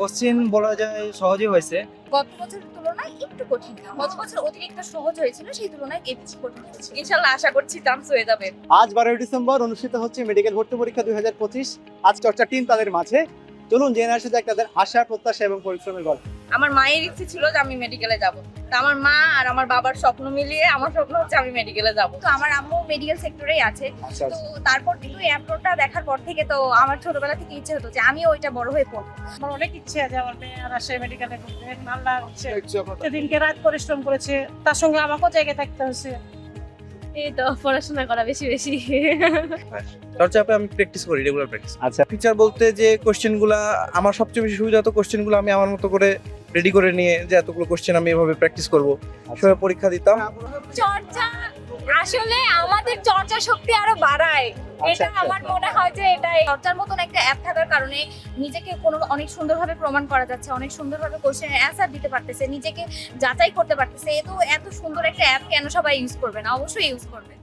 Question বলা যায় সহজই হয়েছে। গত বছরের তুলনায় একটু কঠিন গত বছর অতিরিক্ত সহজ হয়েছিল সেই তুলনায় এ বেশি কঠিন হয়েছে। ইনশাল্লাহ আশা করছি চান্স হয়ে যাবে। আজ বারোই ডিসেম্বর অনুষ্ঠিত হচ্ছে মেডিকেল ভর্তি পরীক্ষা দুই হাজার পঁচিশ। আজ চর্চা টিম তাদের মাঝে। চলুন জেনে আসা যাক তাদের আশা প্রত্যাশা এবং পরিশ্রমের গল্প। আমার মায়ের ইচ্ছে ছিল যে আমি মেডিকেলে যাব। তো আমার মা আর আমার বাবার স্বপ্ন মিলিয়ে আমার স্বপ্ন হচ্ছে আমি মেডিকেলে যাব। তো আমার আম্মু মেডিকেল সেক্টরেই আছে। আচ্ছা তো তারপর কিন্তু অ্যাপ্রোটা দেখার পর থেকে তো আমার ছোটবেলা থেকে ইচ্ছে হতো যে আমিও ওইটা বড় হয়ে পড়ব। আমার অনেক ইচ্ছে আছে আমার মেয়ে আর আসে মেডিকেলে পড়বে আল্লাহ হচ্ছে সেদিনকে রাত পরিশ্রম করেছে। তার সঙ্গে আমাকেও জায়গায় থাকতে হচ্ছে এই তো পড়াশোনা করা বেশি বেশি। চর্চাপে আমি প্র্যাকটিস করি রেগুলার প্র্যাকটিস আচ্ছা। ফিচার বলতে যে কোশ্চেনগুলো আমার সবচেয়ে বেশি সুবিধা তো কোশ্চেনগুলো আমি আমার মতো করে রেডি করে নিয়ে যে এতগুলো কোশ্চেন আমি এভাবে প্র্যাকটিস করব। সেভাবে পরীক্ষা দিতাম। চর্চা আসলে আমাদের চর্চা শক্তি আরও বাড়ায়। আচ্ছা, এটা আচ্ছা। আমার মনে হয় যে এটাই। চর্চার মতন একটা অ্যাপ থাকার কারণে নিজেকে কোনো অনেক সুন্দরভাবে প্রমাণ করা যাচ্ছে অনেক সুন্দরভাবে কোশ্চেন অ্যান্সার দিতে পারতেছে নিজেকে যাচাই করতে পারতেছে। এ তো এত সুন্দর একটা অ্যাপ কেন সবাই ইউজ করবে না? অবশ্যই ইউজ করবে।